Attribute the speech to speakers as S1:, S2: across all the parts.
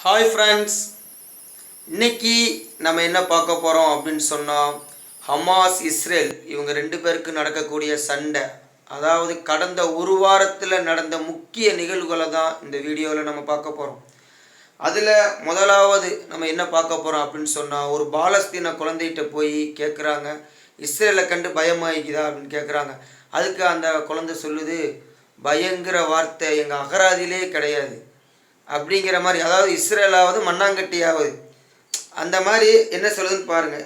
S1: Hi friends இன்னைக்கு நம்ம என்ன பார்க்க போகிறோம் அப்படின்னு சொன்னால் ஹமாஸ் இஸ்ரேல் இவங்க ரெண்டு பேருக்கு நடக்கக்கூடிய சண்டை அதாவது கடந்த ஒரு வாரத்தில் நடந்த முக்கிய நிகழ்வுகளை தான் இந்த வீடியோவில் நம்ம பார்க்க போகிறோம் அதில் முதலாவது நம்ம என்ன பார்க்க போகிறோம் அப்படின்னு சொன்னால் ஒரு பாலஸ்தீன குழந்தைகிட்ட போய் கேட்குறாங்க இஸ்ரேலை கண்டு பயமாயிக்குதா அப்படின்னு கேட்குறாங்க அதுக்கு அந்த குழந்தை சொல்லுது பயங்கிற வார்த்தை எங்கள் அகராதிலே கிடையாது. அப்படிங்கிற மாதிரி அதாவது இஸ்ரேலாவது மண்ணாங்கட்டியாவது அந்த மாதிரி என்ன சொல்லுதுன்னு பாருங்க.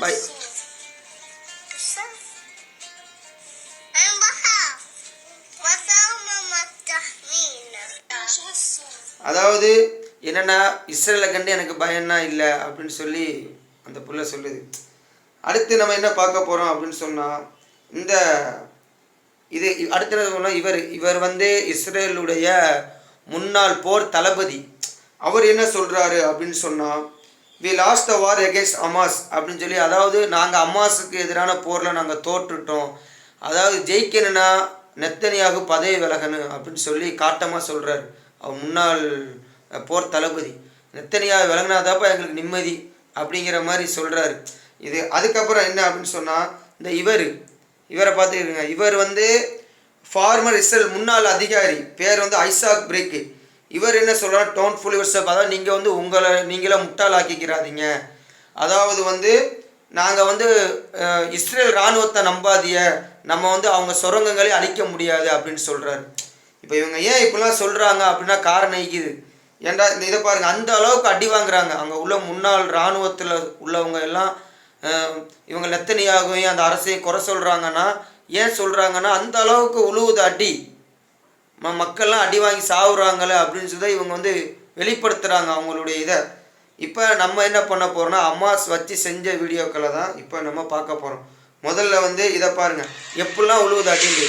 S1: பை அதாவது என்னன்னா இஸ்ரேலை கண்டு எனக்கு பயம்னா இல்லை அப்படின்னு சொல்லி அந்த புள்ள சொல்லுது. அடுத்து நம்ம என்ன பார்க்க போகிறோம் அப்படின்னு சொன்னால் இந்த இது அடுத்தது சொன்னால் இவர் இவர் வந்து இஸ்ரேலுடைய முன்னாள் போர் தளபதி. அவர் என்ன சொல்கிறாரு அப்படின்னு சொன்னால் we lost the war against Hamas அப்படின்னு சொல்லி அதாவது நாங்கள் அம்மாஸுக்கு எதிரான போரில் நாங்கள் தோற்றுட்டோம். அதாவது ஜெயிக்கணும்னா நெத்தனியாக பதவி விலகணும் அப்படின்னு சொல்லி காட்டமாக சொல்கிறார் அவர் முன்னாள் போர் தளபதி. நெத்தனியாக விலகினாதாப்பா எங்களுக்கு நிம்மதி அப்படிங்கிற மாதிரி சொல்கிறாரு இது அதுக்கப்புறம் என்ன அப்படின்னு சொன்னால் இந்த இவர் இவரை பார்த்துக்கிறீங்க இவர் வந்து ஃபார்மர் இஸ்ரேல் முன்னாள் அதிகாரி. பேர் வந்து ஐசாக் பிரேக்கு இவர் என்ன சொல்கிறார் டோன் ஃபுல் யுவர் அதாவது நீங்கள் வந்து உங்களை நீங்களே முட்டாளாக்கிக்கிறாதீங்க. அதாவது வந்து நாங்கள் வந்து இஸ்ரேல் இராணுவத்தை நம்பாதிய நம்ம வந்து அவங்க சுரங்கங்களே அழிக்க முடியாது அப்படின்னு சொல்கிறாரு இப்போ இவங்க ஏன் இப்படிலாம் சொல்கிறாங்க அப்படின்னா காரணம் இருக்குது ஏன்டா இந்த இதை பாருங்கள் அந்த அளவுக்கு அடி வாங்குறாங்க. அங்கே உள்ள முன்னாள் இராணுவத்தில் உள்ளவங்க எல்லாம் இவங்க நெத்தனியாகவும் அந்த அரசையும் குறை சொல்கிறாங்கன்னா ஏன் சொல்கிறாங்கன்னா அந்த அளவுக்கு உழுவுது அடி. ம மக்கள்லாம் அடி வாங்கி சாவுறாங்களே அப்படின்னு சொல்லி இவங்க வந்து வெளிப்படுத்துகிறாங்க அவங்களுடைய இதை. இப்போ நம்ம என்ன பண்ண போகிறோம்னா அம்மாஸ் வச்சு செஞ்ச வீடியோக்களை தான் இப்போ நம்ம பார்க்க போகிறோம் முதல்ல வந்து இதை பாருங்கள் எப்படிலாம் உழுவுது அடிந்து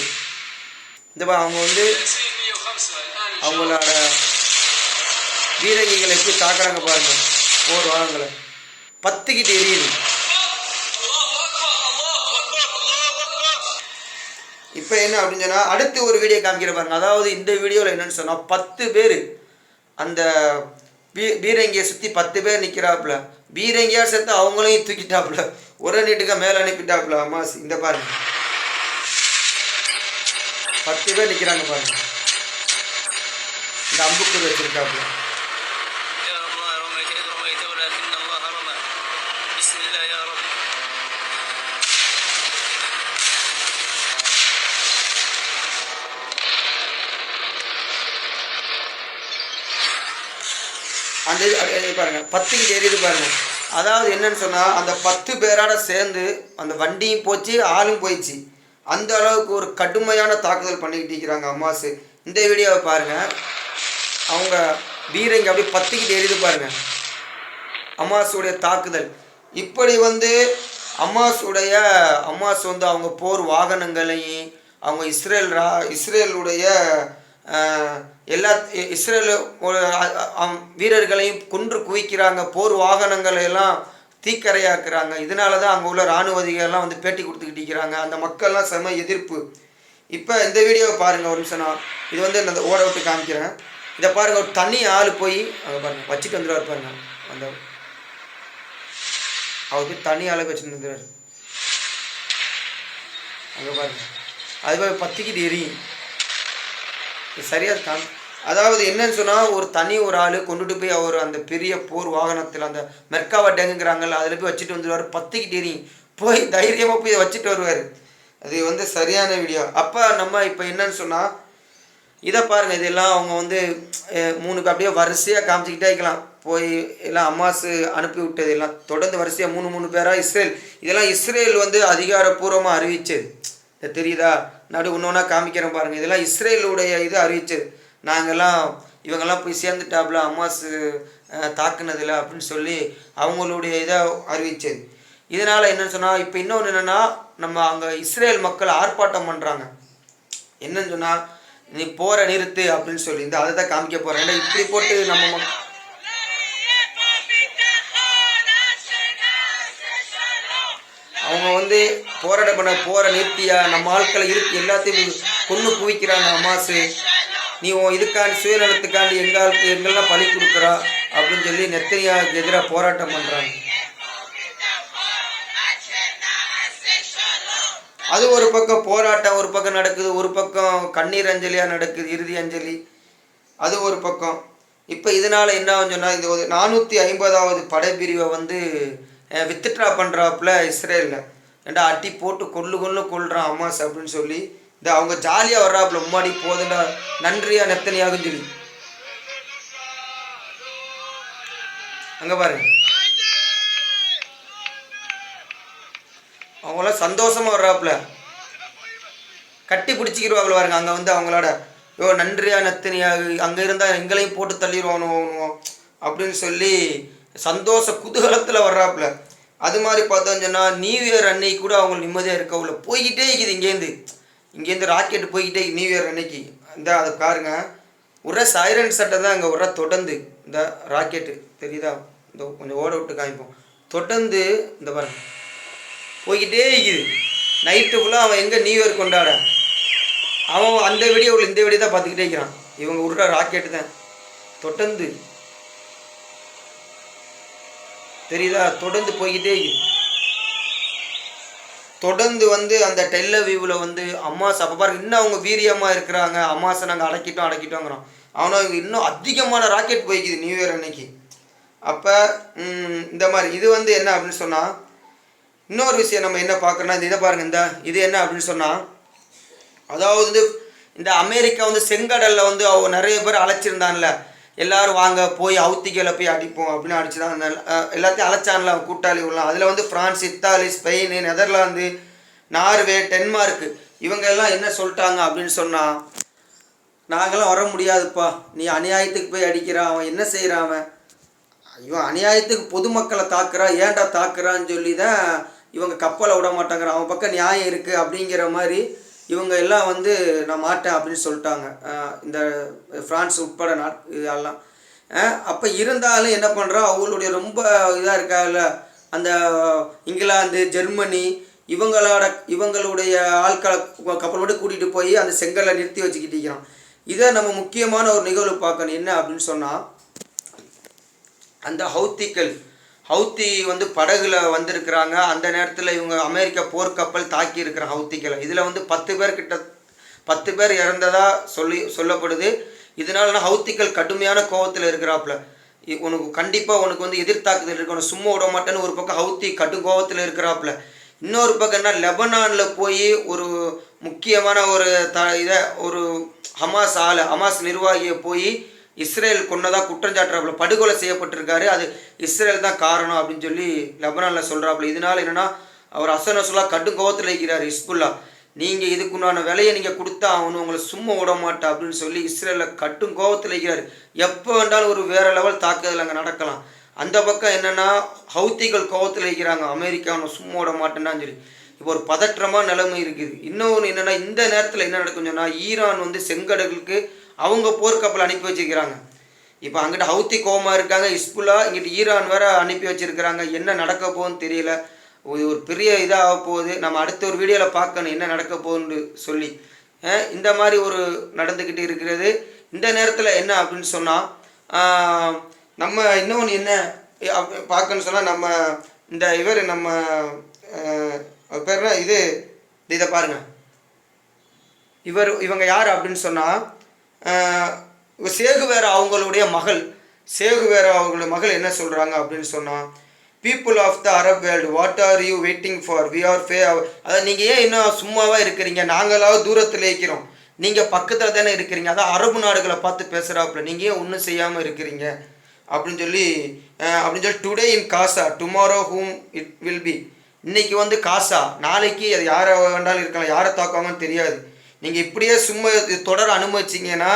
S1: இந்த அவங்க வந்து அவங்களோட வீரங்கிகளை எப்படி தாக்குறாங்க பாருங்கள் போர் வாரங்களை. பத்துக்கிட்டு எரியுது. இப்போ என்ன அப்படின்னு சொன்னால் அடுத்து ஒரு வீடியோ காமிக்கிற பாருங்க. அதாவது இந்த வீடியோவில் என்னென்னு சொன்னால் பத்து பேர் அந்த பீ பீரங்கியை சுற்றி பத்து பேர் நிற்கிறாப்புல பீரங்கியாக சேர்த்து அவங்களையும் தூக்கிட்டாப்புல. ஒரே நீட்டுக்கா மேலே அனுப்பிட்டாப்புல அம்மாஸ் இந்த பாருங்க. பத்து பேர் நிற்கிறாங்க பாருங்க. இந்த அம்புக்குள் வச்சுருக்காப்புல. அந்த இது பாருங்கள் பத்துக்கு தெரியுது பாருங்கள் அதாவது என்னன்னு சொன்னால் அந்த பத்து பேரோட சேர்ந்து அந்த வண்டியும் போச்சு ஆளும் போயிடுச்சு. அந்த அளவுக்கு ஒரு கடுமையான தாக்குதல் பண்ணிக்கிட்டு இருக்கிறாங்க அம்மாசு இந்த வீடியோவை பாருங்கள் அவங்க வீரங்க அப்படியே பத்துக்கிட்டு எரியுது பாருங்கள் அம்மாஸுடைய தாக்குதல். இப்படி வந்து அம்மாசுடைய அம்மாஸ் வந்து அவங்க போர் வாகனங்களையும் அவங்க இஸ்ரேல் ரா இஸ்ரேலுடைய எல்லா இஸ்ரேல் அம் வீரர்களையும் கொன்று குவிக்கிறாங்க போர் வாகனங்களை எல்லாம் தீக்கரையாக்குறாங்க. இதனால தான் அங்கே உள்ள இராணுவதிகள்லாம் வந்து பேட்டி கொடுத்துக்கிட்டு இருக்கிறாங்க. அந்த மக்கள்லாம் செம எதிர்ப்பு. இப்போ இந்த வீடியோவை பாருங்கள் ஒரு நிமிஷம் நான் இது வந்து நான் ஓட விட்டு காமிக்கிறேன். இதை பாருங்கள் ஒரு தனி ஆள் போய் அங்கே பாருங்கள் வச்சுட்டு வந்துடுவார் பாருங்க அந்த அவர் போய் தனி ஆளை வச்சுட்டு வந்துடுவார் அங்கே பாருங்கள் அது போய் பத்திக்கிட்டு எரியும். இது சரியாக காம் அதாவது என்னன்னு சொன்னால் ஒரு தனி ஒரு ஆள் கொண்டுட்டு போய் அவர் அந்த பெரிய போர் வாகனத்தில் அந்த மெர்காவா டேங்குங்கிறாங்கல்ல அதில் போய் வச்சுட்டு வந்துடுவார் பத்திக்கிட்டு எரியும் போய் தைரியமாக போய் இதை வச்சுட்டு வருவார். அது வந்து சரியான வீடியோ அப்போ நம்ம இப்போ என்னன்னு சொன்னால் இதை பாருங்கள் இதெல்லாம் அவங்க வந்து மூணுக்கு அப்படியே வரிசையாக காமிச்சிக்கிட்டே இருக்கலாம். போய் எல்லாம் அம்மாசு அனுப்பி விட்டது எல்லாம். தொடர்ந்து வரிசையாக மூணு மூணு பேராக இஸ்ரேல். இதெல்லாம் இஸ்ரேல் வந்து அதிகாரப்பூர்வமாக அறிவிச்சது. தெரியுதா? நடு ஒன்று காமிக்கிறேன் பாருங்கள் இதெல்லாம் இஸ்ரேலுடைய இது அறிவிச்சது நாங்கள்லாம் இவங்கெல்லாம் போய் சேர்ந்துட்டாப்புல அம்மாசு அஹ், தாக்குனதில்ல அப்படின்னு சொல்லி அவங்களுடைய இதை அறிவிச்சது இதனால் என்னென்னு சொன்னால் இப்போ இன்னொன்று என்னென்னா நம்ம அங்கே இஸ்ரேல் மக்கள் ஆர்ப்பாட்டம் பண்ணுறாங்க என்னன்னு சொன்னால் நீ போகிற நிறுத்து அப்படின்னு சொல்லி. இந்த அதை தான் காமிக்க போகிறேன் ஏன்னா இப்படி போட்டு நம்ம மக்- அவங்க வந்து போராட்டம் பண்ண போற நிறுத்தியா? நம்ம ஆட்களை இருக்கு எல்லாத்தையும் கொண்டு குவிக்கிறாங்க அம்மாசு நீ உன் இதுக்காண்டி சுயநலத்துக்காண்டி எங்களுக்கு எங்கெல்லாம் பழி கொடுக்குறா? அப்படின்னு சொல்லி நெத்தனியாவுக்கு எதிராக போராட்டம் பண்ணுறாங்க அது ஒரு பக்கம் போராட்டம் ஒரு பக்கம் நடக்குது ஒரு பக்கம் கண்ணீர் அஞ்சலியாக நடக்குது இறுதி அஞ்சலி. அது ஒரு பக்கம். இப்போ இதனால் என்ன சொன்னால் இது ஒரு நானூற்றி ஐம்பதாவது படைப்பிரிவை வந்து வித்ட்ரா பண்ணுறாப்புல இஸ்ரேலில். ஏன்டா அட்டி போட்டு கொள்ளு கொள்ளு கொள்றான் அம்மாஸ் அப்படின்னு சொல்லி இந்த அவங்க ஜாலியாக வர்றாப்புல முன்னாடி போதுண்டா நன்றியா நெத்தனியாகும் சொல்லி. அங்கே பாருங்க அவங்களாம் சந்தோஷமாக வர்றாப்புல. கட்டி பிடிச்சிக்கிடுவாப்புல பாருங்க அங்கே வந்து அவங்களோட யோ நன்றியா நத்தினியா அங்கே இருந்தால் எங்களையும் போட்டு தள்ளிடுவானோ அப்படின்னு சொல்லி சந்தோஷ குதூகலத்தில் வர்றாப்புல. அது மாதிரி பார்த்தோம்னு சொன்னால் நியூ இயர் அன்னைக்கு கூட அவங்க நிம்மதியாக இருக்கவுல போய்கிட்டே இருக்குது. இங்கேருந்து இங்கேருந்து ராக்கெட் போய்கிட்டே நியூ இயர் அன்னைக்கு. இந்த அதை பாருங்க. ஒரே சைரன் சட்டை தான் அங்கே உர தொடர்ந்து இந்த ராக்கெட்டு தெரியுதா? இந்த கொஞ்சம் ஓட விட்டு காமிப்போம். தொடர்ந்து இந்த பாருங்க. போய்கிட்டே இருக்குது. நைட்டு ஃபுல்லாக அவன் எங்கே நியூ இயர் கொண்டாட? அவன் அந்த வீடியோவில் இந்த வீடியோ தான் பார்த்துக்கிட்டே இருக்கிறான். இவங்க விடுற ராக்கெட்டு தான். தொடர்ந்து தெரியுதா? தொடர்ந்து போய்கிட்டே தொடர்ந்து வந்து அந்த டெல்ல வியூவில் வந்து அம்மாஸ் அப்போ பாருங்க இன்னும் அவங்க வீரியமாக இருக்கிறாங்க. அம்மாஸை நாங்கள் அடக்கிட்டோம் அடக்கிட்டோங்கிறோம். அவனும் இன்னும் அதிகமான ராக்கெட் போய்க்குது நியூ இயர் அன்னைக்கு. அப்போ இந்த மாதிரி இது வந்து என்ன அப்படின்னு சொன்னால் இன்னொரு விஷயம் நம்ம என்ன பார்க்குறோன்னா இந்த இதை பாருங்கள் இந்த இது என்ன அப்படின்னு சொன்னால் அதாவது இந்த அமெரிக்கா வந்து செங்கடலில் வந்து அவங்க நிறைய பேர் அழைச்சிருந்தான்ல எல்லாரும் வாங்க போய் அவுத்திக்கையில் போய் அடிப்போம் அப்படின்னு அடிச்சு தான் அந்த எல்லாத்தையும் அழைச்சான்ல அவன் கூட்டாளி உள்ள அதில் வந்து France Italy Spain Netherlands Norway Denmark இவங்க எல்லாம் என்ன சொல்லிட்டாங்க அப்படின்னு சொன்னால் நாங்களாம் வர முடியாதுப்பா. நீ அநியாயத்துக்கு போய் அடிக்கிறான். அவன் என்ன செய்கிறான் அவன்? ஐயோ அநியாயத்துக்கு பொதுமக்களை தாக்குறா. ஏன்டா தாக்குறான்னு சொல்லி தான் இவங்க கப்பலை விட மாட்டாங்கிறான். அவன் பக்கம் நியாயம் இருக்குது அப்படிங்கிற மாதிரி இவங்க எல்லாம் வந்து நான் மாட்டேன் அப்படின்னு சொல்லிட்டாங்க. இந்த ஃப்ரான்ஸ் உட்பட நாட் இதெல்லாம். அப்போ இருந்தாலும் என்ன பண்ணுறோம் அவங்களுடைய ரொம்ப இதாக இருக்காங்கல்ல அந்த இங்கிலாந்து ஜெர்மனி இவங்களோட இவங்களுடைய ஆட்களை கப்பலோடு கூட்டிகிட்டு போய் அந்த செங்கலை நிறுத்தி வச்சுக்கிட்டு இருக்கிறான். இதை நம்ம முக்கியமான ஒரு நிகழ்வு பார்க்கணும். என்ன அப்படின்னு சொன்னால் அந்த ஹவுத்திகள் ஹவுத்தி வந்து படகுல வந்திருக்கிறாங்க. அந்த நேரத்தில் இவங்க அமெரிக்க போர்க்கப்பல் தாக்கி இருக்கிற ஹவுத்திகளை. இதில் வந்து பத்து பேர் கிட்ட பத்து பேர் இறந்ததா சொல்லி சொல்லப்படுது. இதனால ஹவுத்திகள் கடுமையான கோவத்தில் இருக்கிறாப்புல. இ- உனக்கு கண்டிப்பாக உனக்கு வந்து எதிர்த்தாக்குதல் இருக்கு உனக்கு சும்மா விட மாட்டேன்னு ஒரு பக்கம் ஹவுத்தி கடு கோவத்தில் இருக்கிறாப்புல. இன்னொரு பக்கம் என்ன? லெபனானில் போய் ஒரு முக்கியமான ஒரு த இதை ஒரு ஹமாஸ் ஆள் ஹமாஸ் நிர்வாகியை போய் இஸ்ரேல் கொன்னதாக குற்றம் சாட்டுறாப்புல படுகொலை செய்யப்பட்டிருக்காரு. அது இஸ்ரேல் தான் காரணம் அப்படின்னு சொல்லி லெபனானில் சொல்கிறாப்புல இதனால் என்னென்னா அவர் அசனசுல்லா கடும் கோபத்தில் இருக்கிறார் இஸ்புல்லா நீங்கள் இதுக்கு உண்டான விலையை நீங்கள் கொடுத்தா அவனு உங்களை சும்மா விட மாட்டா அப்படின்னு சொல்லி இஸ்ரேலில் கட்டும் கோவத்தில் இருக்கிறார். எப்போ வேண்டாலும் ஒரு வேற லெவல் தாக்குதல் அங்கே நடக்கலாம். அந்த பக்கம் என்னென்னா ஹவுத்திகள் கோவத்தில் இருக்கிறாங்க. அமெரிக்கா அவனை சும்மா விட மாட்டேன்னான்னு சொல்லி. இப்போ ஒரு பதற்றமான நிலைமை இருக்குது. இன்னொன்று என்னென்னா இந்த நேரத்தில் என்ன நடக்கும் சொன்னால் ஈரான் வந்து செங்கடலுக்கு அவங்க போர்க்கப்பல் அனுப்பி வச்சிருக்கிறாங்க. இப்போ அங்கிட்ட ஹவுத்தி கோமா இருக்காங்க இஸ்புல்லா இங்கிட்ட ஈரான் வேற அனுப்பி வச்சிருக்கிறாங்க. என்ன நடக்க போகுன்னு தெரியல. ஒரு ஒரு பெரிய இதாக போகுது. நம்ம அடுத்த ஒரு வீடியோவில் பார்க்கணும் என்ன நடக்க போகுன்னு சொல்லி. இந்த மாதிரி ஒரு நடந்துக்கிட்டு இருக்கிறது. இந்த நேரத்தில் என்ன அப்படின்னு சொன்னால் நம்ம இன்னொன்று என்ன பார்க்கணும்னு சொன்னால் நம்ம இந்த இவர் நம்ம பேர்னா பேர் இது இதை பாருங்கள் இவர் இவங்க யார் அப்படின்னு சொன்னால் சேகுவேர அவங்களுடைய மகள். சேகுவேர அவங்களுடைய மகள் என்ன சொல்கிறாங்க அப்படின்னு சொன்னால் people of the Arab world what are you waiting for we are ஃபே அதாவது நீங்கள் ஏன் இன்னும் சும்மாவாக இருக்கிறீங்க? நாங்களாவது தூரத்தில் இருக்கிறோம். நீங்கள் பக்கத்தில் தானே இருக்கிறீங்க. அதான் அரபு நாடுகளை பார்த்து பேசுகிறாப்புல நீங்கள் ஏன் ஒன்றும் செய்யாமல் இருக்கிறீங்க? அப்படின்னு சொல்லி அப்படின்னு சொல்லி today in Gaza tomorrow whom it will be இன்னைக்கு வந்து காசா. நாளைக்கு அது யாரை வேண்டாலும் இருக்கலாம். யாரை தாக்குவாங்கன்னு தெரியாது. நீங்கள் இப்படியே சும்மா இது தொடர அனுமதிச்சிங்கன்னா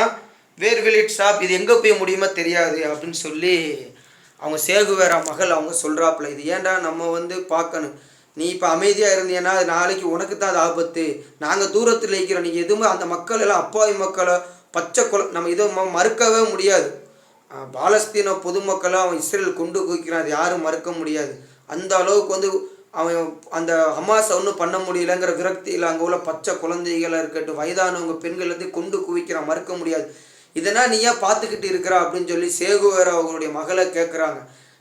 S1: வேர் வில் இட் ஸ்டாப் இது எங்கே போய் முடியுமோ தெரியாது அப்படின்னு சொல்லி அவங்க சேகுவேரா மகள் அவங்க சொல்கிறாப்புல இது ஏன்டா நம்ம வந்து பார்க்கணும்? நீ இப்போ அமைதியாக இருந்தீங்கன்னா அது நாளைக்கு உனக்கு தான் அது ஆபத்து. நாங்கள் தூரத்தில் இருக்கிறோம் நீங்கள் எதுவுமே அந்த மக்கள் எல்லாம் அப்பாவி மக்களை பச்சை கொலை நம்ம இதை மறுக்கவே முடியாது. பாலஸ்தீன பொதுமக்களை அவன் இஸ்ரேல் கொண்டு குவிக்கிறான். அது யாரும் மறுக்க முடியாது. அந்த அளவுக்கு வந்து அவன் அந்த ஹமாஸ் ஒன்றும் பண்ண முடியலங்கிற விரக்தியில் அங்கே உள்ள பச்சை குழந்தைகளாக இருக்கட்டும் வயதானவங்க பெண்கள்லேருந்து கொண்டு குவிக்கிறான் மறுக்க முடியாது. இதெல்லாம் நீ ஏன் பார்த்துக்கிட்டு இருக்கிற அப்படின்னு சொல்லி சேகுவேர் அவங்களுடைய மகளை கேட்குறாங்க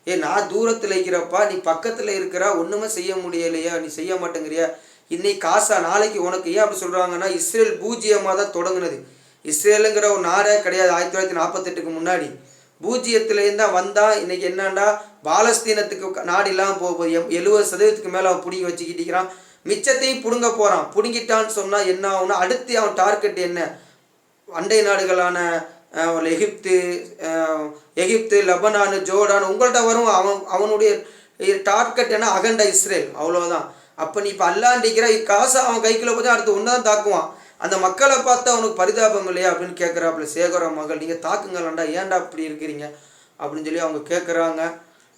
S1: ஏ நான் தூரத்தில் இருக்கிறப்பா நீ பக்கத்தில் இருக்கிறா ஒன்றுமே செய்ய முடியலையா நீ செய்ய மாட்டேங்கிறியா. இன்னைக்கு காசா நாளைக்கு உனக்கு ஏன் அப்படி சொல்கிறாங்கன்னா இஸ்ரேல் பூஜ்ஜியமாக தான் தொடங்குனது. இஸ்ரேலுங்கிற ஒரு நாடே கிடையாது ஆயிரத்தி தொள்ளாயிரத்தி நாற்பத்தெட்டுக்கு முன்னாடி. பூஜ்ஜியத்துலேருந்து வந்தால் இன்றைக்கி என்னன்னா பாலஸ்தீனத்துக்கு நாடிலாம் நாடு இல்லாமல் போக போகுது எழுபது சதவீதத்துக்கு மேலே அவன் பிடிங்கி வச்சுக்கிட்டிருக்கிறான் மிச்சத்தையும் பிடுங்க போகிறான் பிடுங்கிட்டான்னு சொன்னால் என்ன ஆகும்னா அடுத்து அவன் டார்கெட் என்ன? அண்டை நாடுகளான ஒரு எகிப்து எகிப்து லெபனானு ஜோர்டான் உங்கள்கிட்ட வரும். அவன் அவனுடைய டார்கெட் என்ன? அகண்ட இஸ்ரேல். அவ்வளோதான் அப்போ நீ இப்போ அல்லாண்டிக்கிற காசை அவன் கைக்குள்ள போதும் அடுத்து ஒன்று தான் தாக்குவான். அந்த மக்களை பார்த்து அவனுக்கு பரிதாபம் இல்லையா அப்படின்னு கேட்குறாப்புல சேகர மகள் நீங்கள் தாக்குங்களாண்டா? ஏன்டா இப்படி இருக்கிறீங்க? அப்படின்னு சொல்லி அவங்க கேட்குறாங்க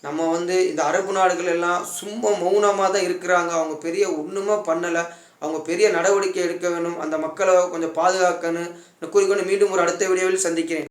S1: நம்ம வந்து இந்த அரபு நாடுகள் எல்லாம் சும்மா மௌனமாக தான் இருக்கிறாங்க. அவங்க பெரிய ஒன்றுமே பண்ணலை. அவங்க பெரிய நடவடிக்கை எடுக்க வேணும். அந்த மக்களை கொஞ்சம் பாதுகாக்கணும் கூறிக்கொண்டு மீண்டும் ஒரு அடுத்த வீடியோவில் சந்திக்கிறேன்.